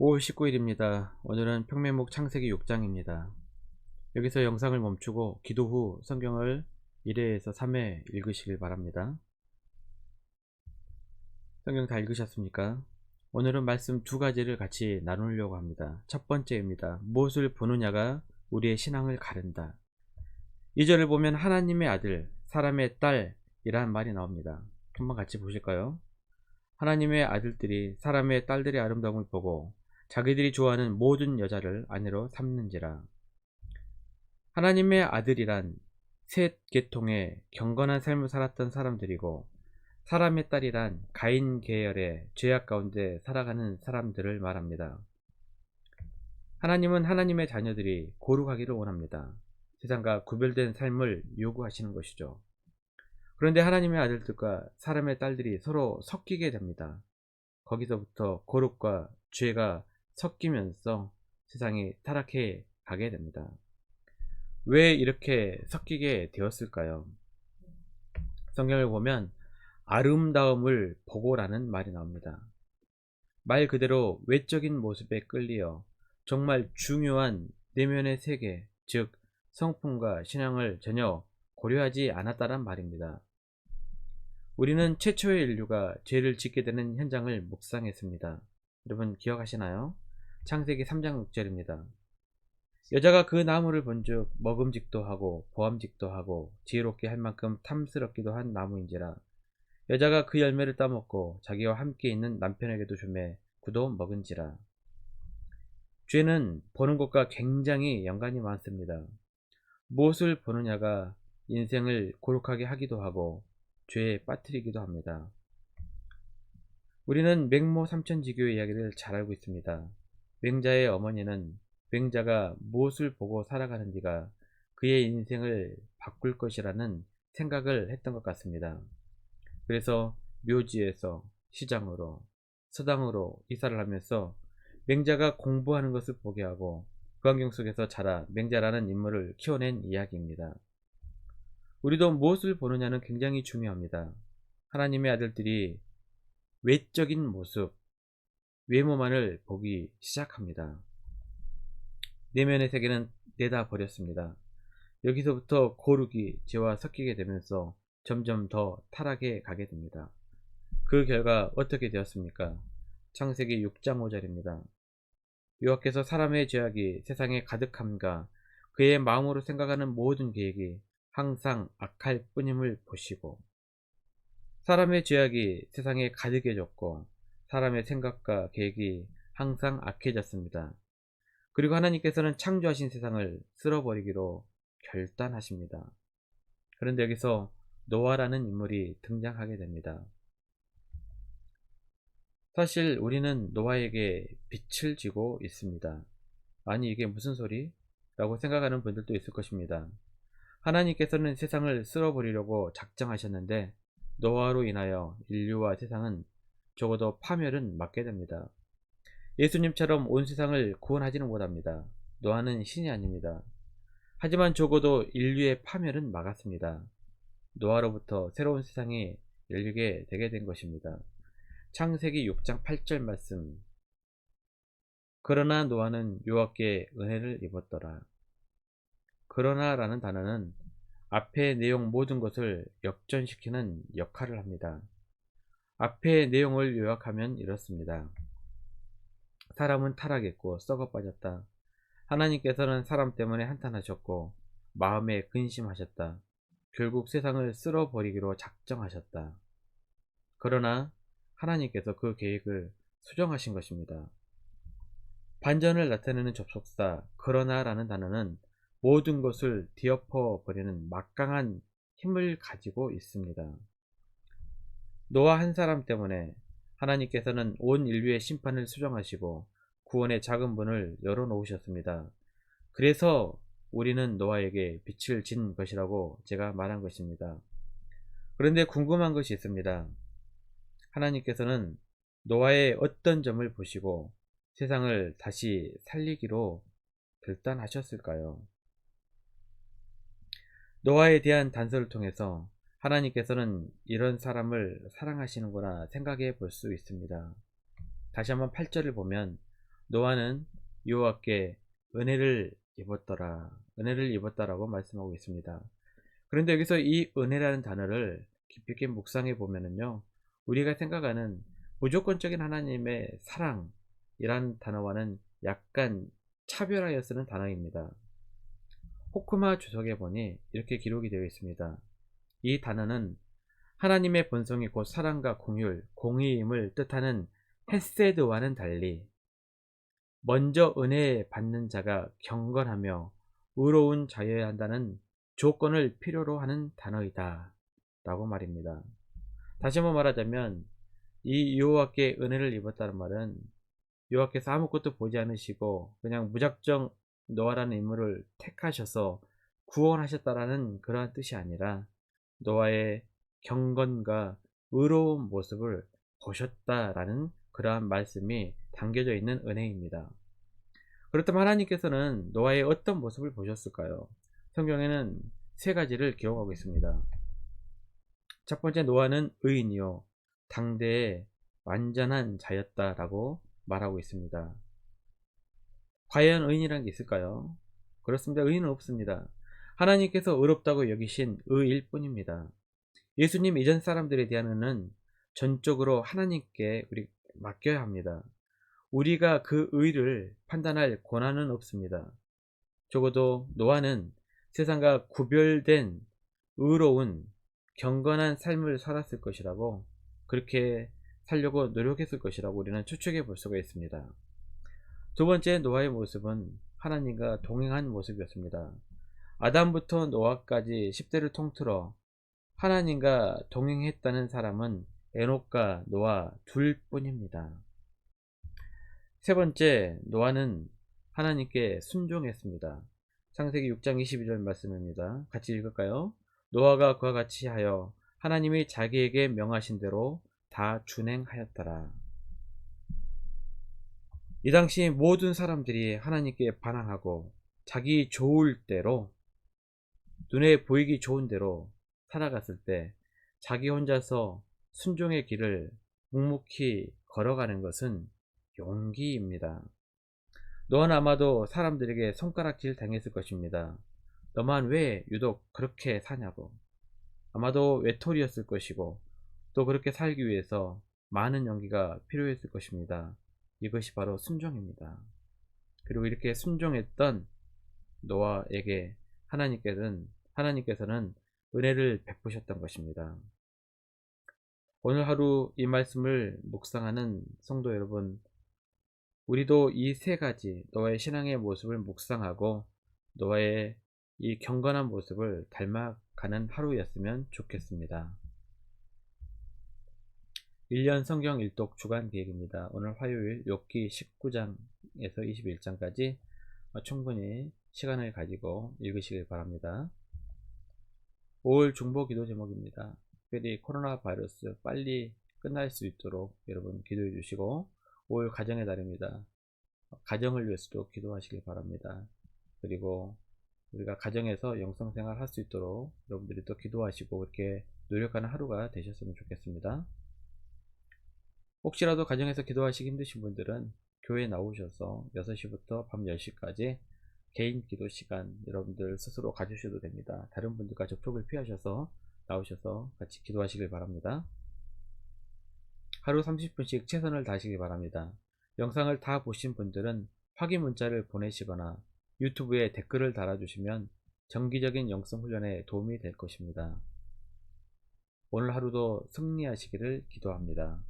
5월 19일입니다. 오늘은 평면목 창세기 6장입니다. 여기서 영상을 멈추고 기도 후 성경을 1회에서 3회 읽으시길 바랍니다. 성경 다 읽으셨습니까? 오늘은 말씀 두 가지를 같이 나누려고 합니다. 첫 번째입니다. 무엇을 보느냐가 우리의 신앙을 가른다. 이 절을 보면 하나님의 아들, 사람의 딸이라는 말이 나옵니다. 한번 같이 보실까요? 하나님의 아들들이 사람의 딸들의 아름다움을 보고 자기들이 좋아하는 모든 여자를 아내로 삼는지라. 하나님의 아들이란 셋 계통의 경건한 삶을 살았던 사람들이고 사람의 딸이란 가인 계열의 죄악 가운데 살아가는 사람들을 말합니다. 하나님은 하나님의 자녀들이 거룩하기를 원합니다. 세상과 구별된 삶을 요구하시는 것이죠. 그런데 하나님의 아들들과 사람의 딸들이 서로 섞이게 됩니다. 거기서부터 거룩과 죄가 섞이면서 세상이 타락해 가게 됩니다. 왜 이렇게 섞이게 되었을까요? 성경을 보면 아름다움을 보고라는 말이 나옵니다. 말 그대로 외적인 모습에 끌리어 정말 중요한 내면의 세계, 즉 성품과 신앙을 전혀 고려하지 않았다란 말입니다. 우리는 최초의 인류가 죄를 짓게 되는 현장을 묵상했습니다. 여러분 기억하시나요? 창세기 3장 6절입니다. 여자가 그 나무를 본즉 먹음직도 하고 보암직도 하고 지혜롭게 할 만큼 탐스럽기도 한 나무인지라 여자가 그 열매를 따먹고 자기와 함께 있는 남편에게도 주매 그도 먹은지라 죄는 보는 것과 굉장히 연관이 많습니다. 무엇을 보느냐가 인생을 고룩하게 하기도 하고 죄에 빠뜨리기도 합니다. 우리는 맹모 삼천지교의 이야기를 잘 알고 있습니다. 맹자의 어머니는 맹자가 무엇을 보고 살아가는지가 그의 인생을 바꿀 것이라는 생각을 했던 것 같습니다. 그래서 묘지에서 시장으로 서당으로 이사를 하면서 맹자가 공부하는 것을 보게 하고 그 환경 속에서 자라 맹자라는 인물을 키워낸 이야기입니다. 우리도 무엇을 보느냐는 굉장히 중요합니다. 하나님의 아들들이 외적인 모습, 외모만을 보기 시작합니다. 내면의 세계는 내다 버렸습니다. 여기서부터 고르기, 죄와 섞이게 되면서 점점 더 타락해 가게 됩니다. 그 결과 어떻게 되었습니까? 창세기 6장 5절입니다. 여호와께서 사람의 죄악이 세상에 가득함과 그의 마음으로 생각하는 모든 계획이 항상 악할 뿐임을 보시고 사람의 죄악이 세상에 가득해졌고 사람의 생각과 계획이 항상 악해졌습니다. 그리고 하나님께서는 창조하신 세상을 쓸어버리기로 결단하십니다. 그런데 여기서 노아라는 인물이 등장하게 됩니다. 사실 우리는 노아에게 빛을 지고 있습니다. 아니 이게 무슨 소리? 라고 생각하는 분들도 있을 것입니다. 하나님께서는 세상을 쓸어버리려고 작정하셨는데 노아로 인하여 인류와 세상은 적어도 파멸은 막게 됩니다. 예수님처럼 온 세상을 구원하지는 못합니다. 노아는 신이 아닙니다. 하지만 적어도 인류의 파멸은 막았습니다. 노아로부터 새로운 세상이 열리게 되게 된 것입니다. 창세기 6장 8절 말씀 그러나 노아는 여호와께 은혜를 입었더라. 그러나라는 단어는 앞의 내용 모든 것을 역전시키는 역할을 합니다. 앞의 내용을 요약하면 이렇습니다. 사람은 타락했고 썩어 빠졌다. 하나님께서는 사람 때문에 한탄하셨고 마음에 근심하셨다. 결국 세상을 쓸어버리기로 작정하셨다. 그러나 하나님께서 그 계획을 수정하신 것입니다. 반전을 나타내는 접속사 그러나라는 단어는 모든 것을 뒤엎어 버리는 막강한 힘을 가지고 있습니다. 노아 한 사람 때문에 하나님께서는 온 인류의 심판을 수정하시고 구원의 작은 문을 열어놓으셨습니다. 그래서 우리는 노아에게 빛을 진 것이라고 제가 말한 것입니다. 그런데 궁금한 것이 있습니다. 하나님께서는 노아의 어떤 점을 보시고 세상을 다시 살리기로 결단하셨을까요? 노아에 대한 단서를 통해서 하나님께서는 이런 사람을 사랑하시는구나 생각해 볼 수 있습니다. 다시 한번 8절을 보면 노아는 여호와께 은혜를 입었더라. 은혜를 입었다라고 말씀하고 있습니다. 그런데 여기서 이 은혜라는 단어를 깊이 있게 묵상해 보면은요. 우리가 생각하는 무조건적인 하나님의 사랑이란 단어와는 약간 차별하여 쓰는 단어입니다. 호크마 주석에 보니 이렇게 기록이 되어 있습니다. 이 단어는 하나님의 본성이 곧 사랑과 공율, 공의임을 뜻하는 헤세드와는 달리 먼저 은혜 받는 자가 경건하며 의로운 자여야 한다는 조건을 필요로 하는 단어이다 라고 말입니다. 다시 한번 말하자면 이 여호와께 은혜를 입었다는 말은 여호와께서 아무것도 보지 않으시고 그냥 무작정 노아라는 인물을 택하셔서 구원하셨다라는 그러한 뜻이 아니라 노아의 경건과 의로운 모습을 보셨다라는 그러한 말씀이 담겨져 있는 은혜입니다. 그렇다면 하나님께서는 노아의 어떤 모습을 보셨을까요? 성경에는 세 가지를 기록하고 있습니다. 첫 번째 노아는 의인이요 당대의 완전한 자였다라고 말하고 있습니다. 과연 의인이란 게 있을까요? 그렇습니다. 의인은 없습니다. 하나님께서 의롭다고 여기신 의일 뿐입니다. 예수님 이전 사람들에 대한 의는 전적으로 하나님께 우리 맡겨야 합니다. 우리가 그 의를 판단할 권한은 없습니다. 적어도 노아는 세상과 구별된 의로운 경건한 삶을 살았을 것이라고 그렇게 살려고 노력했을 것이라고 우리는 추측해 볼 수가 있습니다. 두 번째 노아의 모습은 하나님과 동행한 모습이었습니다. 아담부터 노아까지 10대를 통틀어 하나님과 동행했다는 사람은 에녹과 노아 둘 뿐입니다. 세 번째, 노아는 하나님께 순종했습니다. 창세기 6장 22절 말씀입니다. 같이 읽을까요? 노아가 그와 같이 하여 하나님이 자기에게 명하신 대로 다 준행하였더라. 이 당시 모든 사람들이 하나님께 반항하고 자기 좋을 대로 눈에 보이기 좋은 대로 살아갔을 때 자기 혼자서 순종의 길을 묵묵히 걸어가는 것은 용기입니다. 너는 아마도 사람들에게 손가락질 당했을 것입니다. 너만 왜 유독 그렇게 사냐고. 아마도 외톨이였을 것이고 또 그렇게 살기 위해서 많은 용기가 필요했을 것입니다. 이것이 바로 순종입니다. 그리고 이렇게 순종했던 노아에게 하나님께서는 하나님께서는 은혜를 베푸셨던 것입니다. 오늘 하루 이 말씀을 묵상하는 성도 여러분, 우리도 이 세 가지 너의 신앙의 모습을 묵상하고 너의 이 경건한 모습을 닮아가는 하루였으면 좋겠습니다. 1년 성경 일독 주간 계획입니다. 오늘 화요일 욥기 19장에서 21장까지 충분히 시간을 가지고 읽으시길 바랍니다. 5월 중보 기도 제목입니다. 특별히 코로나 바이러스 빨리 끝날 수 있도록 여러분 기도해 주시고 5월 가정의 달입니다. 가정을 위해서도 기도하시길 바랍니다. 그리고 우리가 가정에서 영성생활 할 수 있도록 여러분들이 또 기도하시고 그렇게 노력하는 하루가 되셨으면 좋겠습니다. 혹시라도 가정에서 기도하시기 힘드신 분들은 교회 나오셔서 6시부터 밤 10시까지 개인 기도 시간 여러분들 스스로 가주셔도 됩니다. 다른 분들과 접촉을 피하셔서 나오셔서 같이 기도하시길 바랍니다. 하루 30분씩 최선을 다하시기 바랍니다. 영상을 다 보신 분들은 확인 문자를 보내시거나 유튜브에 댓글을 달아주시면 정기적인 영성 훈련에 도움이 될 것입니다. 오늘 하루도 승리하시기를 기도합니다.